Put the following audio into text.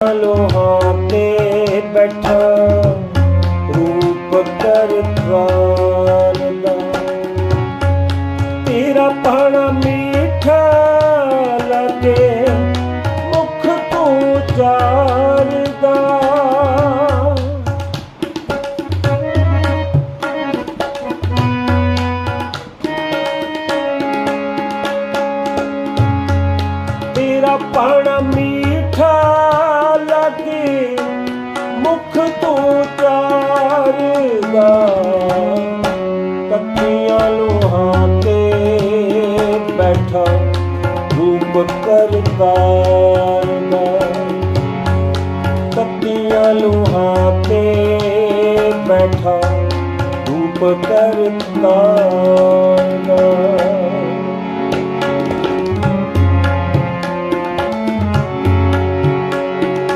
ਲੋਹਾਂ ਤੇ ਬੈਠਾ, ਰੂਪ ਕਰਤਾਰ ਦਾ। ਤੇਰਾ ਪਾਣਾ ਮੀਠਾ ਲੱਗੇ, ਮੁਖ ਤੋਂ ਚਾਰਦਾ ਤੇਰਾ ਪਾਣਾ ਮੀਠਾ ਮੁਖ ਤੋਂ ਚਾਰਦਾ ਕੱਤੀਆਂ ਲੋਹਾਂ ਤੇ ਬੈਠਾ ਰੂਪ ਕਰਤਾਰ ਦਾ ਕੱਤੀਆਂ ਲੋਹਾਂ ਤੇ ਬੈਠਾ ਰੂਪ ਕਰਤਾਰ